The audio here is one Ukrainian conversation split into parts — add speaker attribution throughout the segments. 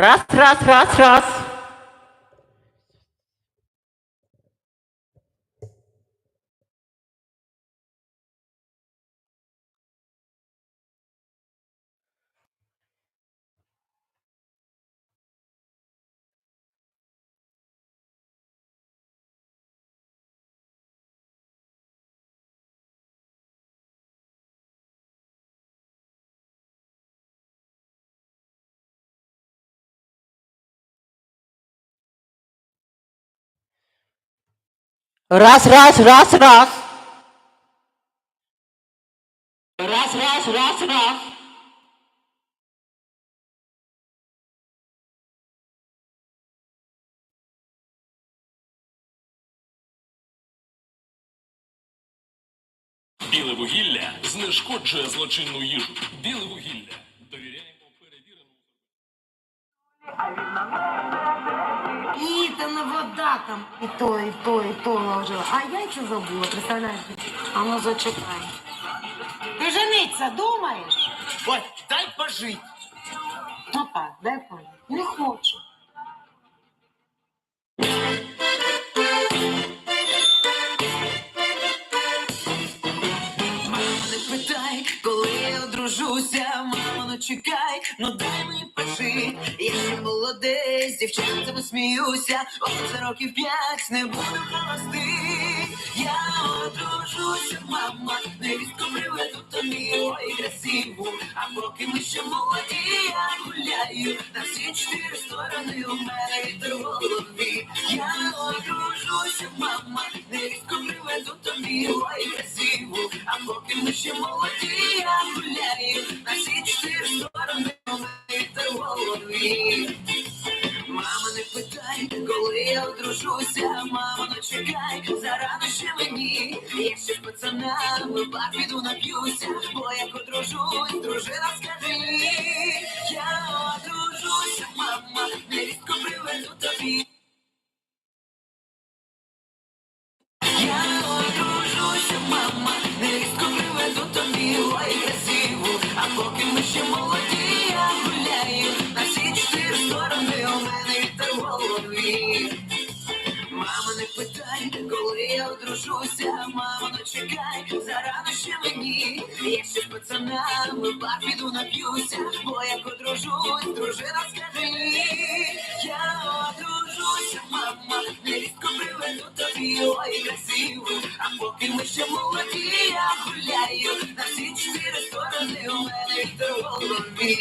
Speaker 1: Раз, раз, раз, раз. Раз, раз, раз, раз. Раз, раз, раз, раз.
Speaker 2: Біле вугілля знешкоджує злочинну їжу. Біле вугілля. Довіряємо перевіреному.
Speaker 3: І вода там. І то, і то, і то ложила. А яйця забула, представляєш? А ну зачекай. Ти жениться, думаєш?
Speaker 4: Ой, дай пожить.
Speaker 3: Ну так, дай пані. Не хочу.
Speaker 4: Мама, не питай, коли я одружуся, мамо, ну чекай, ну дай мені. Я молодець, дівчатами сміюся, за років п'ять не буду холостий. Я одружуся, мама, невістку приведу тобі, ой, красиву. А поки ми ще молоді, я гуляю на всі чотири сторони у мене вітер в голові. Я одружуся, мама, невістку приведу тобі, ой, красиву. А поки ми ще молоді, пацанами в бар піду нап'юся, бо як ще. Я ще з пацанами бар піду нап'юся, бо як одружусь, дружина скажи. Я одружуся, мама, невістку приведу тобі, ой, красиву. А поки ми ще молоді, я гуляю на всі чотири сторони, у мене вітер в голові.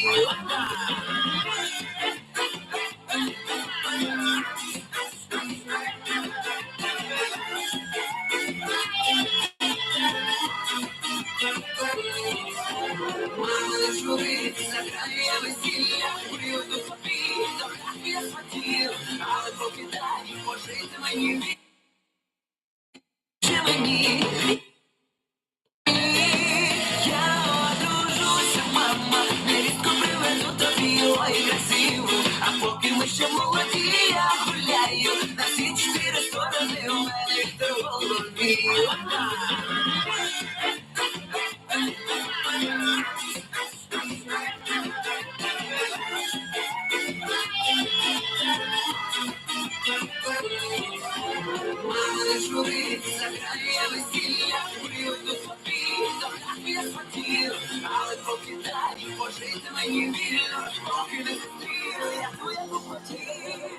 Speaker 4: Пожити мені вільно, поки не зустрію, я твоєму хотів.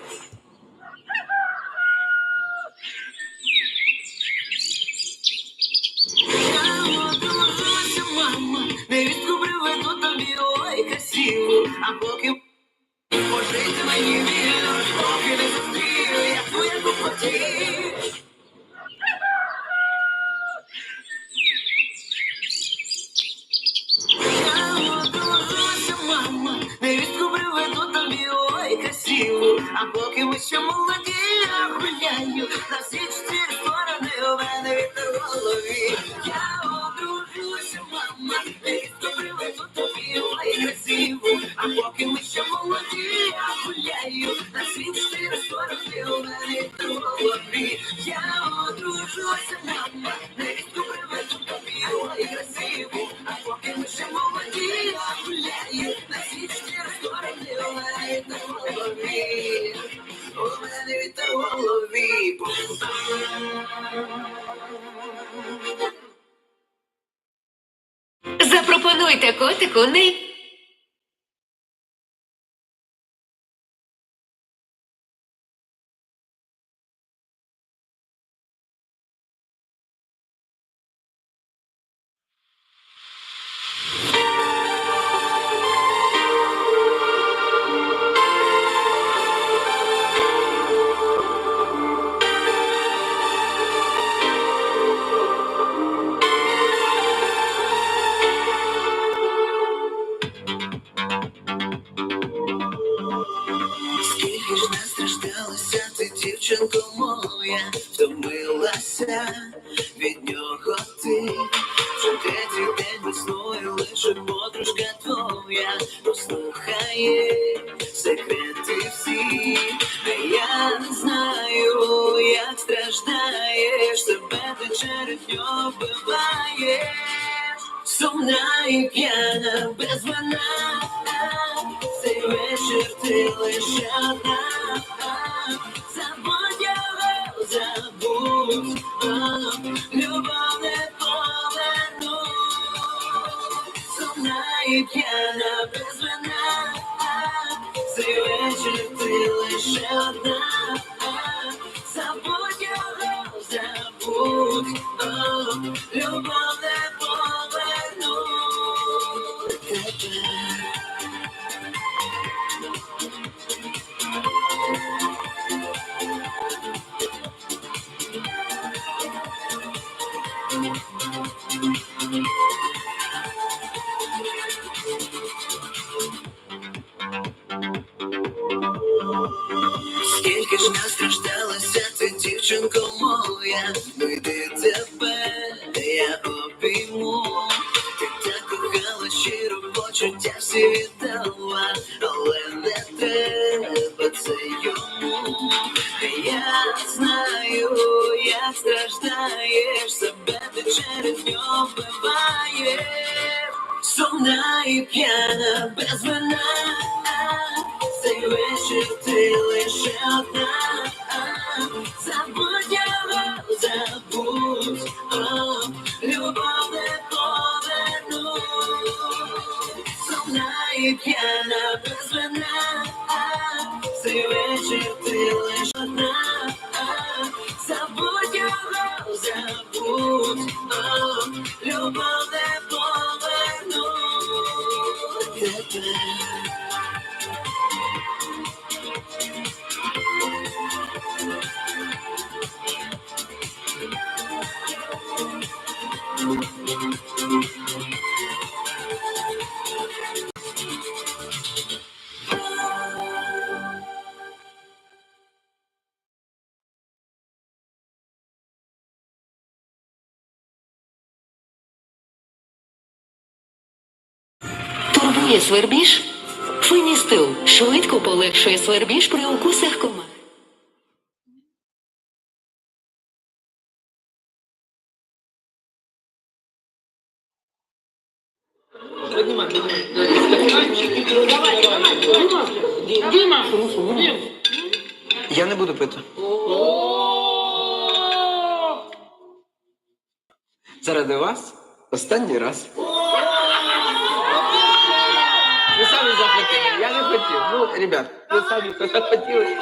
Speaker 4: Красиву, а поки
Speaker 5: Запропонуйте котику не.
Speaker 4: П'яна без вина. Цей вечір ти лише одна почуття всі віддала, але не треба це йому. Я знаю, як страждаєш, себе ти через нього вбиває. Сумна і п'яна без вина тебе
Speaker 5: Свербіж? Феністил швидко полегшує свербіж при укусах комах.
Speaker 6: Я не буду пити. Заради вас останній раз. Ви самі захотіли, я не хотів. Ну, ребят, ви самі захотіли,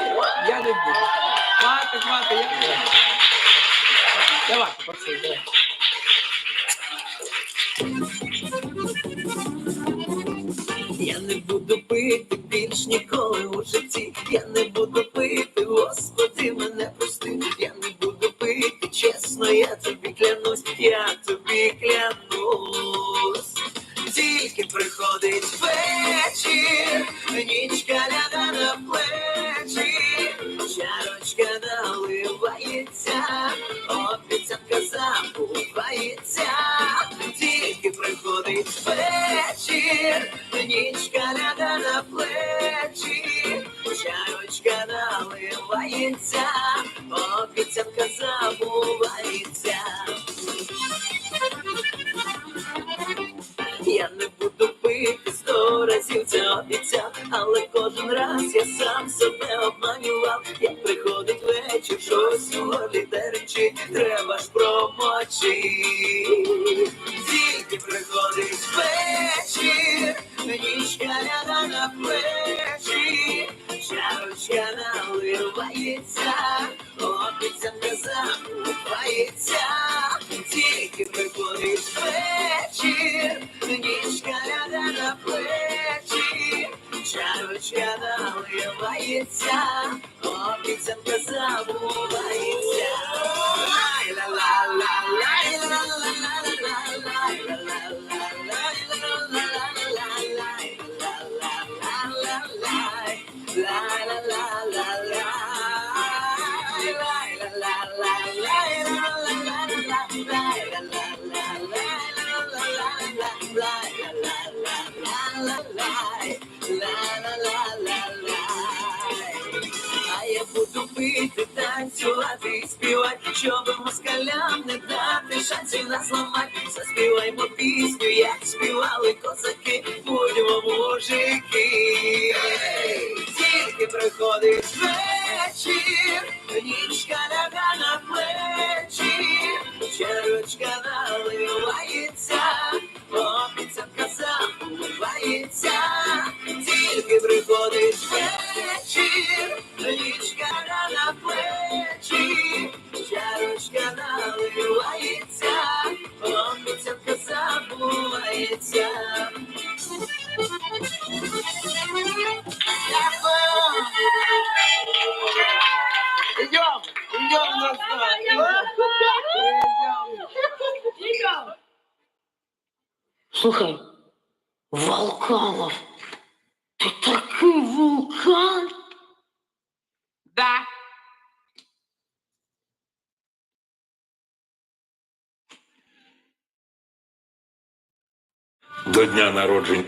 Speaker 6: я не буду. Хватить, хватить, я не буду. Давай, пацани, давай.
Speaker 4: Я не буду пити більш ніколи у житті. Я не буду пити, Господи, мене прости. Я не буду пити, чесно, я тобі клянусь, я тобі клянусь. Тільки приходить вечір, раз я сам себе обманював, як приходить вечір, щось у горлі терчить, треба ж промочити. Тільки приходить вечір, нічка ляга на плечі, чарочка наливається, обіцянка закупається. Наливається, обіцянка забувається. А пити, танцювати співати, щоб москалям не дати шансів нас ламати. Заспіваймо пісню, як співали козаки, будьмо мужики. Тільки приходить вечір, нічка ляга на плечі, черочка наливається, обіцянка забувається, тільки приходить вечір, на плечі, черочка наливається, обіцянка забувається.
Speaker 6: Идем, идем на старт. Идем.
Speaker 5: Слухай, Волканов, ти такий вулкан.
Speaker 2: До дня народження.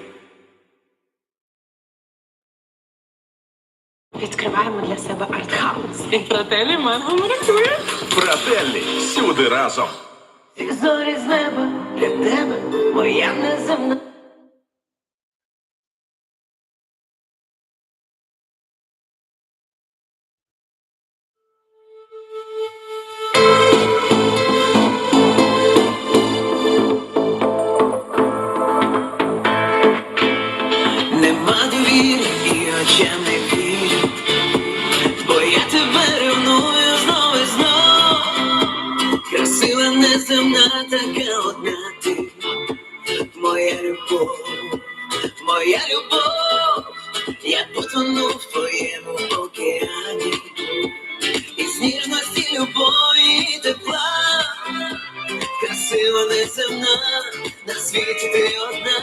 Speaker 1: Відкриваємо для себе артхаус.
Speaker 2: Брателі, всюди разом.
Speaker 4: Зорі з неба для тебе, моя неземна. Така одна ти, моя любов, моя любов, я потону в твоєму океані, із ніжності любові і тепла, красива неземна, на світі ти одна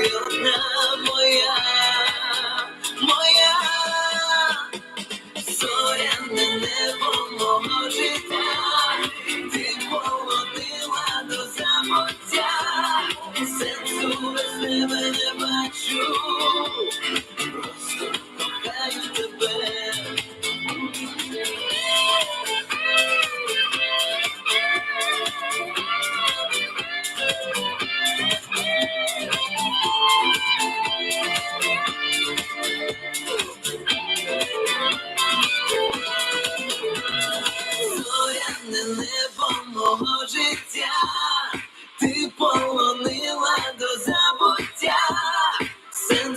Speaker 4: в світі ти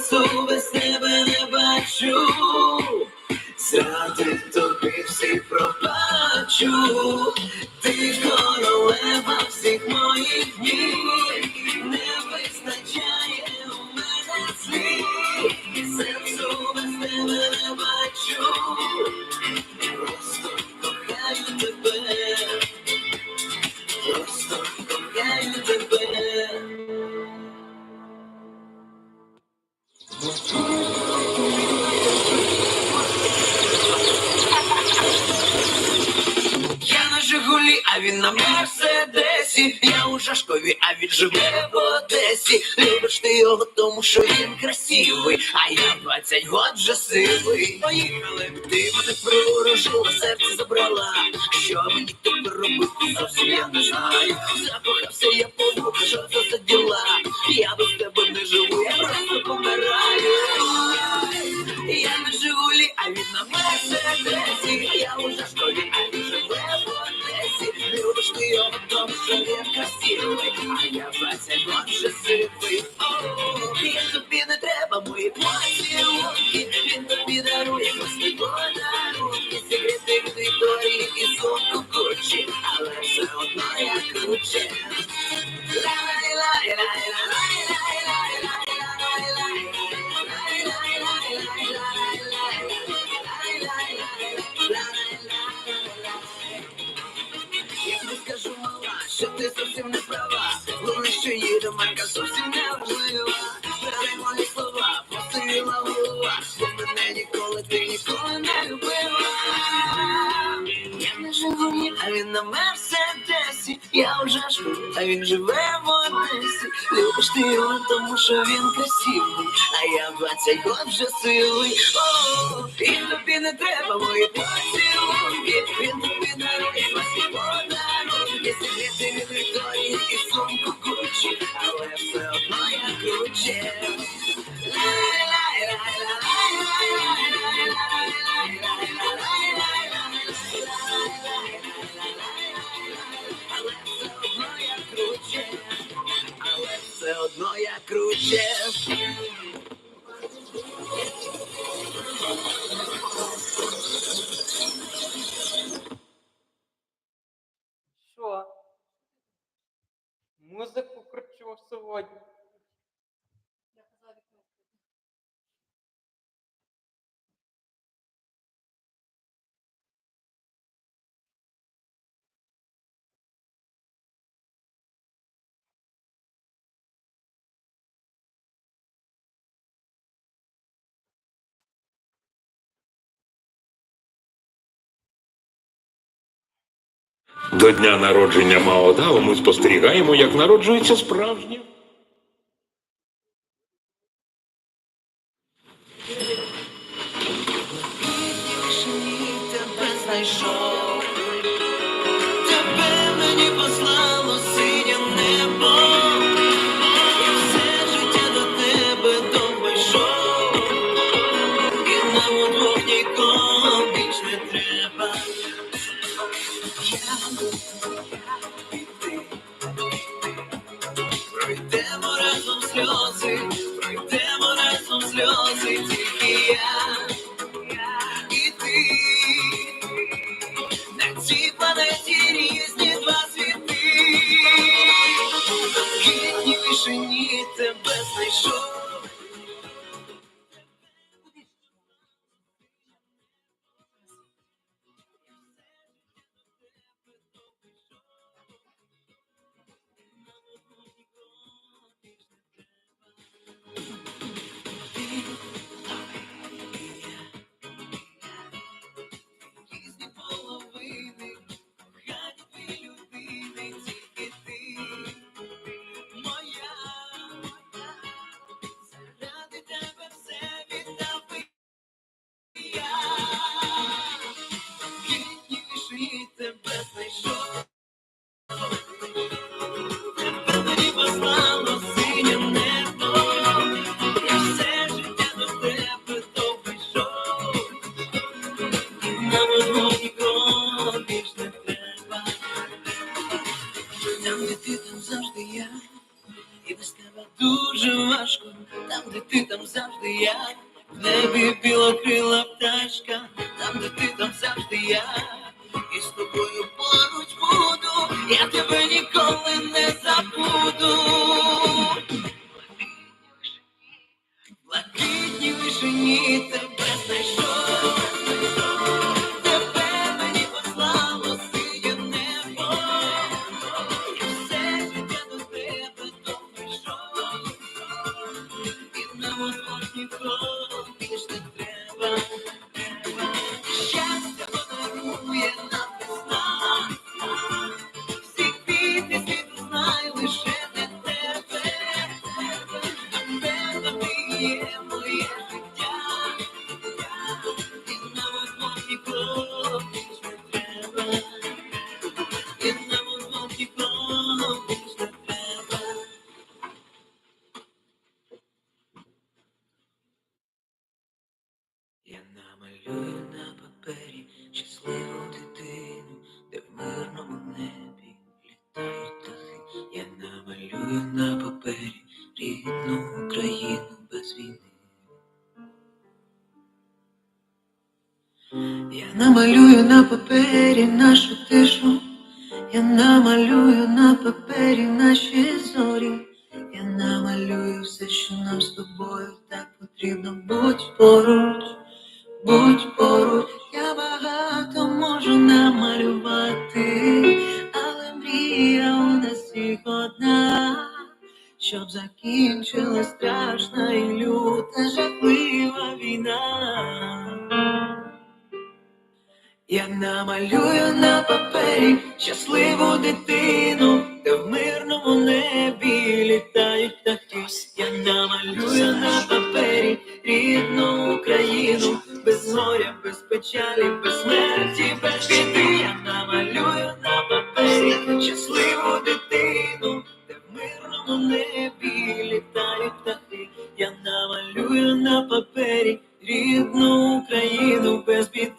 Speaker 4: so тому що він красивий, а я 20 год вже сивий. Поїхали, ти мене приворожила, серце забрала. Що мені тепер робити, зовсім я не знаю. Закохався я по що це за діла? Я без тебе не живу, я просто помираю. Я на Жигулі, а він на Мерседесі. Я у Жашкові, а він. Його, тому що він красивий, а я 20 год вже сивий. О, він тобі не треба, мої поцілунки. Він тобі дарує просто подарунки. Секрети від Вікторії і сумку Гуччі, але все одно я круче. Я він живе в Одесі. Любиш ти його, тому що він красивий, а я 20 год вже силий. О, і тобі не треба мої поцілунки. Він
Speaker 7: До дня народження Маодао ми спостерігаємо, як народжується справжнє.
Speaker 4: Разом сльози, тільки я і ти на цій планеті різні два світи. В квітні вишені тебе знайшов. Вишені тебе знайшов. in the um, Я намалюю на папері щасливу дитину, де в мирному небі літають птахи. Я намалюю на папері рідну Україну, без горя, без печалі, без смерті, без біди. Я намалюю на папері щасливу дитину, де в мирному небі літають птахи. Я намалюю на папері рідну Україну без біди.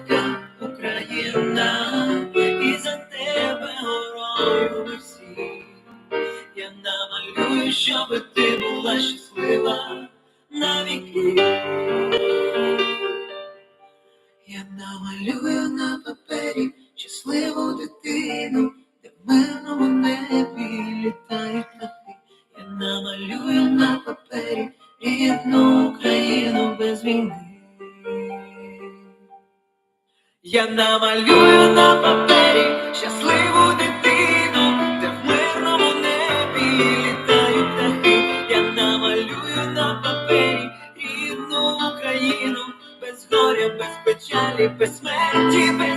Speaker 4: без